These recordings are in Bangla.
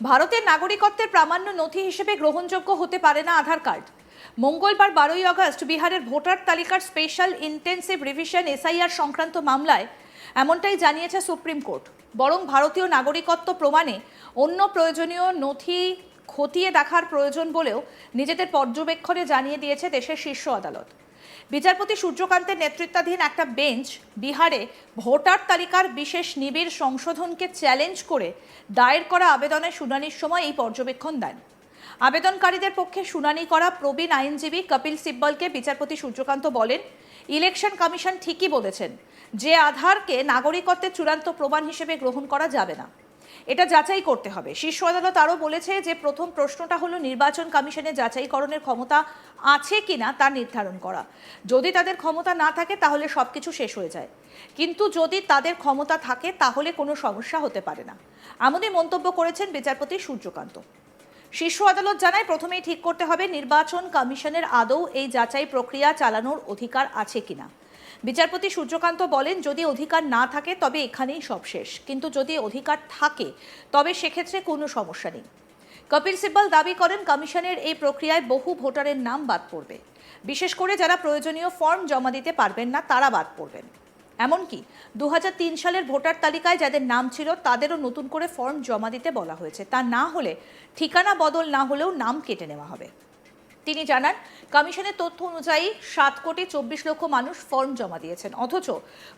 ভারতের নাগরিকত্বের প্রামাণ্য নথি হিসেবে গ্রহণযোগ্য হতে পারে না আধার কার্ড। মঙ্গলবার বারোই আগস্ট বিহারের ভোটার তালিকার স্পেশাল ইন্টেন্সিভ রিভিশন এসআইআর সংক্রান্ত মামলায় এমনটাই জানিয়েছে সুপ্রিম কোর্ট। বরং ভারতীয় নাগরিকত্ব প্রমাণে অন্য প্রয়োজনীয় নথি খতিয়ে দেখার প্রয়োজন বলেও নিজেদের পর্যবেক্ষণে জানিয়ে দিয়েছে দেশের শীর্ষ আদালত। বিচারপতি সূর্যকান্তের নেতৃত্বাধীন একটা বেঞ্চ বিহারে ভোটার তালিকার বিশেষ নিবিড় সংশোধনকে চ্যালেঞ্জ করে দায়ের করা আবেদনের শুনানির সময় এই পর্যবেক্ষণ দেন। আবেদনকারীদের পক্ষে শুনানি করা প্রবীণ আইনজীবী কপিল সিব্বলকে বিচারপতি সূর্যকান্ত বলেন, ইলেকশন কমিশন ঠিকই বলেছেন, যে আধারকে নাগরিকত্বের চূড়ান্ত প্রমাণ হিসেবে গ্রহণ করা যাবে না। এটা যাচাই করতে হবে। শীর্ষ আদালত আরও বলেছে যে, প্রথম প্রশ্নটা হলো, নির্বাচন কমিশনের যাচাইকরণের ক্ষমতা আছে কিনা তা নির্ধারণ করা। যদি তাদের ক্ষমতা না থাকে, তাহলে সব কিছু শেষ হয়ে যায়। কিন্তু যদি তাদের ক্ষমতা থাকে, তাহলে কোনো সমস্যা হতে পারে না। এমনই মন্তব্য করেছেন বিচারপতি সূর্যকান্ত। শীর্ষ আদালত জানায়, প্রথমেই ঠিক করতে হবে, নির্বাচন কমিশনের আদৌ এই যাচাই প্রক্রিয়া চালানোর অধিকার আছে কিনা। বিচারপতি সূর্যকান্ত বলেন, যদি অধিকার না থাকে, তবে এখানেই সব শেষ। কিন্তু যদি অধিকার থাকে, তবে সেক্ষেত্রে কোনো সমস্যা নেই। কপিল সিব্বল দাবি করেন, কমিশনের এই প্রক্রিয়ায় বহু ভোটারের নাম বাদ পড়বে। বিশেষ করে যারা প্রয়োজনীয় ফর্ম জমা দিতে পারবেন না, তারা বাদ পড়বেন। এমনকি দু হাজার তিন সালের ভোটার তালিকায় যাদের নাম ছিল, তাদেরও নতুন করে ফর্ম জমা দিতে বলা হয়েছে। তা না হলে ঠিকানা বদল না হলেও নাম কেটে নেওয়া হবে। তিনি জানান, কমিশনের তথ্য অনুযায়ী সাত কোটি চব্বিশ লক্ষ মানুষ ফর্ম জমা দিয়েছেন। অথচ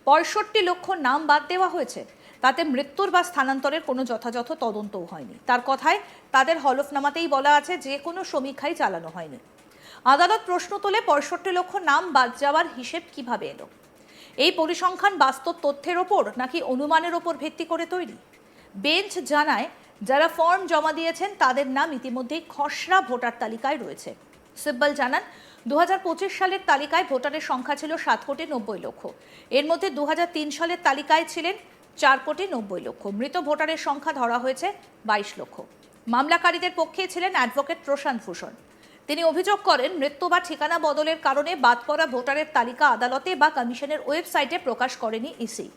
পঁয়ষট্টি লক্ষ নাম বাদ দেওয়া হয়েছে। তাতে মৃত্যুর বা স্থানান্তরের কোনো যথাযথ তদন্তও হয়নি। তার কথায় তাদের হলফনামাতেই বলা আছে, যে কোনো সমীক্ষাই চালানো হয়নি। আদালত প্রশ্ন তোলে, পঁয়ষট্টি লক্ষ নাম বাদ যাওয়ার হিসেব কীভাবে এলো? এই পরিসংখ্যান বাস্তব তথ্যের ওপর নাকি অনুমানের ওপর ভিত্তি করে তৈরি? বেঞ্চ জানায়, যারা ফর্ম জমা দিয়েছেন তাদের নাম ইতিমধ্যেই খসড়া ভোটার তালিকায় রয়েছে। সিব্বল জানান দু হাজার পঁচিশ সালের তালিকায় ভোটারের সংখ্যা ছিল সাত কোটি নব্বই লক্ষ। এর মধ্যে দু হাজার তিন সালের তালিকায় ছিলেন চার কোটি নব্বই লক্ষ। মৃত ভোটারের সংখ্যা ধরা হয়েছে বাইশ লক্ষ। মামলাকারীদের পক্ষে ছিলেন অ্যাডভোকেট প্রশান্ত ভূষণ। তিনি অভিযোগ করেন, মৃত্যু বা ঠিকানা বদলের কারণে বাদ পড়া ভোটারের তালিকা আদালতে বা কমিশনের ওয়েবসাইটে প্রকাশ করেনি ইসি।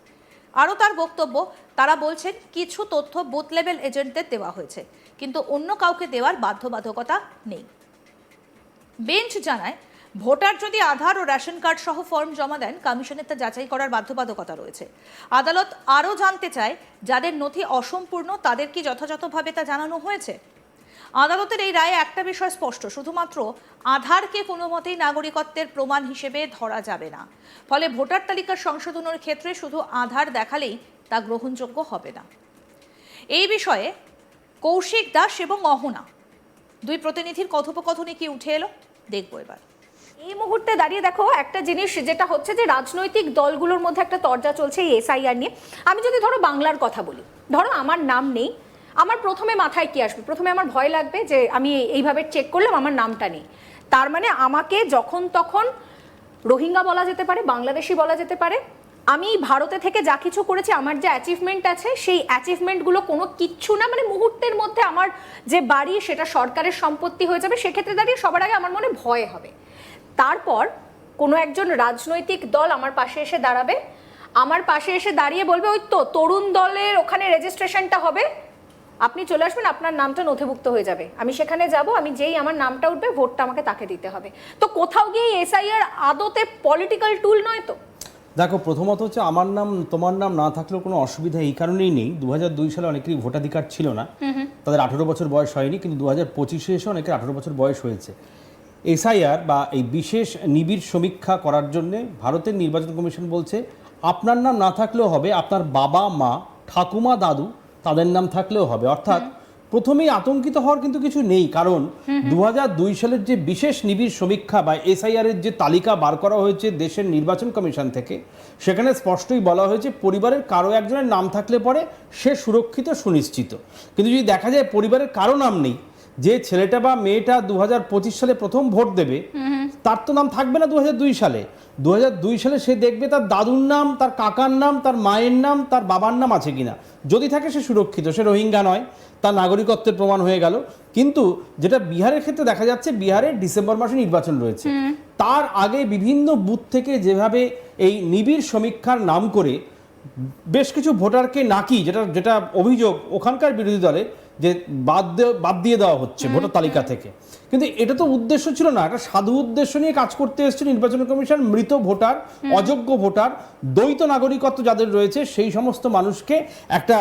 আরও তার বক্তব্য, তারা বলছেন, কিছু তথ্য বুথ লেভেল এজেন্টদের দেওয়া হয়েছে, কিন্তু অন্য কাউকে দেওয়ার বাধ্যবাধকতা নেই। বেঞ্চ জানায়, ভোটার যদি আধার ও রেশন কার্ড সহ ফর্ম জমা দেন কমিশনের তা যাচাই করার বাধ্যবাধকতা রয়েছে। আদালত আরও জানতে চায়, যাদের নথি অসম্পূর্ণ, তাদের কি যথাযথভাবে তা জানানো হয়েছে? আদালতের এই রায়ে একটা বিষয় স্পষ্ট, শুধুমাত্র আধারকে কোনো মতেই নাগরিকত্বের প্রমাণ হিসেবে ধরা যাবে না। ফলে ভোটার তালিকা সংশোধনের ক্ষেত্রে শুধু আধার দেখালেই তা গ্রহণযোগ্য হবে না। এই বিষয়ে কৌশিক দাস এবং অহনা দুই প্রতিনিধির কথোপকথনে কি উঠে এলো? দেখব এবার। এই মুহূর্তে দাঁড়িয়ে দেখো একটা জিনিস, যেটা হচ্ছে যে রাজনৈতিক দলগুলোর মধ্যে একটা তরজা চলছে এই এসআইআর নিয়ে। আমি যদি ধরো বাংলার কথা বলি, ধরো আমার নাম নেই, আমার প্রথমে মাথায় কি আসবে? প্রথমে আমার ভয় লাগবে যে আমি এইভাবে চেক করলাম, আমার নামটা নেই। তার মানে আমাকে যখন তখন রোহিঙ্গা বলা যেতে পারে, বাংলাদেশি বলা যেতে পারে আমি ভারতে থেকে যা কিছু করেছি, আমার যে অ্যাচিভমেন্ট আছে, সেই অ্যাচিভমেন্টগুলো কোনো কিচ্ছু না মানে মুহূর্তের মধ্যে আমার যে বাড়ি, সেটা সরকারের সম্পত্তি হয়ে যাবে, সেক্ষেত্রে দাঁড়িয়ে সবার আগে আমার মনে ভয় হবে। তারপর কোনো একজন রাজনৈতিক দল আমার পাশে এসে দাঁড়াবে, আমার পাশে এসে দাঁড়িয়ে বলবে, ওই তো তরুণ দলের ওখানে রেজিস্ট্রেশনটা হবে। আপনি চলে আসবেন, আপনার নামটা নথিভুক্ত হয়ে যাবে। আমি সেখানে যাব, আমি যেই আমার নামটা উঠবে, ভোটটা আমাকে তাকে দিতে হবে। তো কোথাও গিয়ে এসআইআর আদতে পলিটিক্যাল টুল নয় তো? দেখো প্রথমত হচ্ছে আমার নাম তোমার নাম না থাকলেও কোনো অসুবিধা এই কারণেই নেই। দু দুই সালে অনেকেরই ভোটাধিকার ছিল না। তাদের আঠেরো বছর বয়স হয়নি কিন্তু দু হাজার পঁচিশে এসে অনেকের আঠেরো বছর বয়স হয়েছে। এসআইআর বা এই বিশেষ নিবিড় সমীক্ষা করার জন্যে ভারতের নির্বাচন কমিশন বলছে আপনার নাম না থাকলেও হবে আপনার বাবা মা ঠাকুমা দাদু তাদের নাম থাকলেও হবে। অর্থাৎ প্রথমেই আতঙ্কিত হওয়ার কিন্তু কিছু নেই কারণ দু হাজার দুই সালের যে বিশেষ নিবিড় সমীক্ষা বা এসআইআর এর যে তালিকা বার করা হয়েছে দেশের নির্বাচন কমিশন থেকে সেখানে স্পষ্টই বলা হয়েছে পরিবারের কারও একজনের নাম থাকলে পরে সে সুরক্ষিত সুনিশ্চিত। কিন্তু যদি দেখা যায় পরিবারের কারও নাম নেই যে ছেলেটা বা মেয়েটা দু হাজার পঁচিশ সালে প্রথম ভোট দেবে তার তো নাম থাকবে না দু হাজার দুই সালে। দু দুই সালে সে দেখবে তার দাদুর নাম তার কাকার নাম তার মায়ের নাম তার বাবার নাম আছে কিনা। যদি থাকে সে সুরক্ষিত সে রোহিঙ্গা নয় তার নাগরিকত্বের প্রমাণ হয়ে গেল। কিন্তু যেটা বিহারের ক্ষেত্রে দেখা যাচ্ছে বিহারে ডিসেম্বর মাসে নির্বাচন রয়েছে। তার আগে বিভিন্ন বুথ থেকে যেভাবে এই নিবিড় সমীক্ষার নাম করে বেশ কিছু ভোটারকে নাকি যেটা যেটা অভিযোগ ওখানকার বিরোধী দলের যে বাদ বাদ দিয়ে দেওয়া হচ্ছে ভোটার তালিকা থেকে। কিন্তু এটা তো উদ্দেশ্য ছিল না একটা সাধু উদ্দেশ্য নিয়ে কাজ করতে এসেছে নির্বাচন কমিশন মৃত ভোটার অযোগ্য ভোটার দ্বৈত নাগরিকত্ব যাদের রয়েছে সেই সমস্ত মানুষকে একটা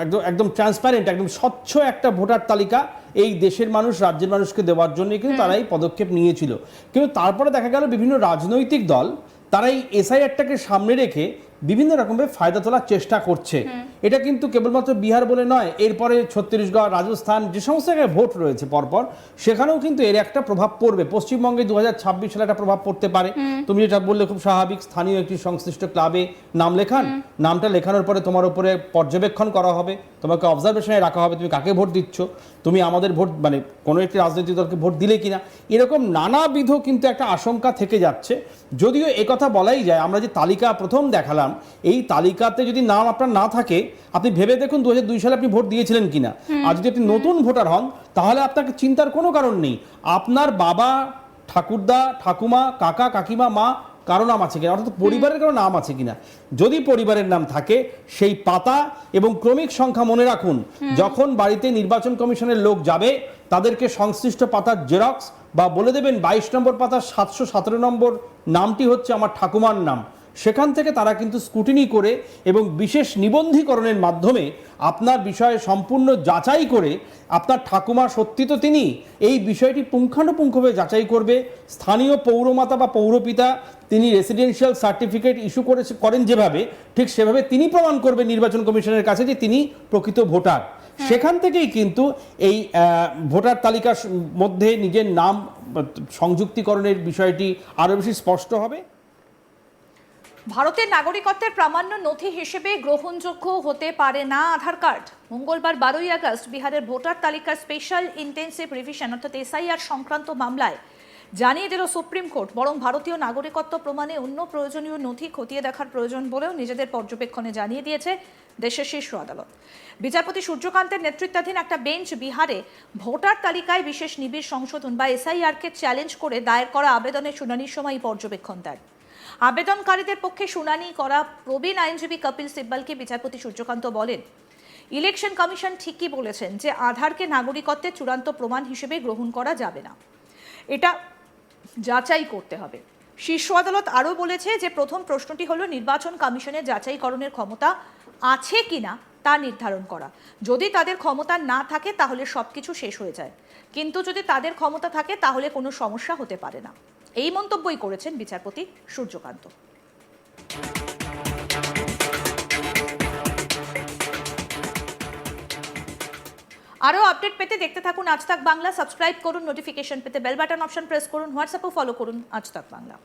একদম একদম ট্রান্সপারেন্ট একদম স্বচ্ছ একটা ভোটার তালিকা এই দেশের মানুষ রাজ্যের মানুষকে দেওয়ার জন্য কিন্তু তারাই পদক্ষেপ নিয়েছিল। কিন্তু তারপরে দেখা গেল বিভিন্ন রাজনৈতিক দল তারা এই এসআইআরটাকে সামনে রেখে বিভিন্ন রকমের ফায়দা তোলার চেষ্টা করছে। এটা কিন্তু কেবলমাত্র বিহার বলে নয় এরপরে ছত্তিশগড় রাজস্থান যে সমস্ত জায়গায় ভোট রয়েছে পরপর সেখানেও কিন্তু এর একটা প্রভাব পড়বে। পশ্চিমবঙ্গে দু সালে একটা প্রভাব পড়তে পারে। তুমি যেটা বললে খুব স্বাভাবিক স্থানীয় একটি সংশ্লিষ্ট ক্লাবে নাম লেখান। নামটা লেখানোর পরে তোমার উপরে পর্যবেক্ষণ করা হবে। তোমাকে অবজারভেশনে রাখা হবে তুমি কাকে ভোট দিচ্ছ? তুমি আমাদের ভোট মানে কোনো একটি রাজনৈতিক দলকে ভোট দিলে কিনা? এরকম নানাবিধ কিন্তু একটা আশঙ্কা থেকে যাচ্ছে। যদিও একথা বলাই যায় আমরা যে তালিকা প্রথম দেখালাম এই তালিকাতে যদি নাম আপনার না থাকে আপনি ভেবে দেখুন দু হাজার দুই সালে আপনি ভোট দিয়েছিলেন কিনা। আর যদি আপনি নতুন ভোটার হন তাহলে আপনাকে চিন্তার কোনো কারণ নেই। আপনার বাবা ঠাকুরদা ঠাকুমা কাকা কাকিমা মা কারও নাম আছে কিনা? অর্থাৎ পরিবারের কারও নাম আছে কিনা? যদি পরিবারের নাম থাকে সেই পাতা এবং ক্রমিক সংখ্যা মনে রাখুন। যখন বাড়িতে নির্বাচন কমিশনের লোক যাবে তাদেরকে সংশ্লিষ্ট পাতার জেরক্স বা বলে দেবেন বাইশ নম্বর পাতার সাতশো সতেরো নম্বর নামটি হচ্ছে আমার ঠাকুমার নাম। সেখান থেকে তারা কিন্তু স্কুটিনি করে এবং বিশেষ নিবন্ধীকরণের মাধ্যমে আপনার বিষয়ে সম্পূর্ণ যাচাই করে আপনার ঠাকুমা সত্যি তো তিনি এই বিষয়টি পুঙ্খানুপুঙ্খভাবে যাচাই করবে। স্থানীয় পৌরমাতা বা পৌরপিতা তিনি রেসিডেন্সিয়াল সার্টিফিকেট ইস্যু করে করেন যেভাবে ঠিক সেভাবে তিনি প্রমাণ করবেন নির্বাচন কমিশনের কাছে যে তিনি প্রকৃত ভোটার। সেখান থেকেই কিন্তু এই ভোটার তালিকার মধ্যে নিজের নাম সংযুক্তিকরণের বিষয়টি আরও বেশি স্পষ্ট হবে। ভারতের নাগরিকত্বের প্রামাণ্য নথি হিসেবে গ্রহণযোগ্য হতে পারে না আধার কার্ড। মঙ্গলবার বারোই আগস্ট বিহারের ভোটার তালিকার স্পেশাল ইন্টেন্সিভ রিভিশন, অর্থাৎ এসআইআর সংক্রান্ত মামলায় জানিয়ে দিল সুপ্রিম কোর্ট। বরং ভারতীয় নাগরিকত্ব প্রমাণে অন্য প্রয়োজনীয় নথি খতিয়ে দেখার প্রয়োজন বলেও নিজেদের পর্যবেক্ষণে জানিয়ে দিয়েছে দেশের শীর্ষ আদালত। বিচারপতি সূর্যকান্তের নেতৃত্বাধীন একটা বেঞ্চ বিহারে ভোটার তালিকায় বিশেষ নিবিড় সংশোধন বা এসআইআরকে চ্যালেঞ্জ করে দায়ের করা আবেদনের শুনানির সময় পর্যবেক্ষণ দেন আবেদনকারীদের পক্ষে শুনানি করা প্রবীণ আইনজীবী কপিল সিব্বালকে বিচারপতি সূর্যকান্ত বলেন, ইলেকশন কমিশন ঠিকই বলেছেন যে আধারকে নাগরিকত্বের চূড়ান্ত প্রমাণ হিসেবে গ্রহণ করা যাবে না। এটা যাচাই করতে হবে। শীর্ষ আদালত আরও বলেছে যে প্রথম প্রশ্নটি হলো, নির্বাচন কমিশনের যাচাইকরণের ক্ষমতা আছে কিনা তা নির্ধারণ করা। যদি তাদের ক্ষমতা না থাকে, তাহলে সব কিছু শেষ হয়ে যায়। কিন্তু যদি তাদের ক্ষমতা থাকে, তাহলে কোনো সমস্যা হতে পারে না। এই মন্তব্যই করেছেন বিচারপতি সূর্যকান্ত। আরও আপডেট পেতে দেখতে থাকুন আজ তাক বাংলা, সাবস্ক্রাইব করুন, নোটিফিকেশন পেতে বেল বাটন অপশন প্রেস করুন, হোয়াটসঅ্যাপও ফলো করুন আজ তাক বাংলা।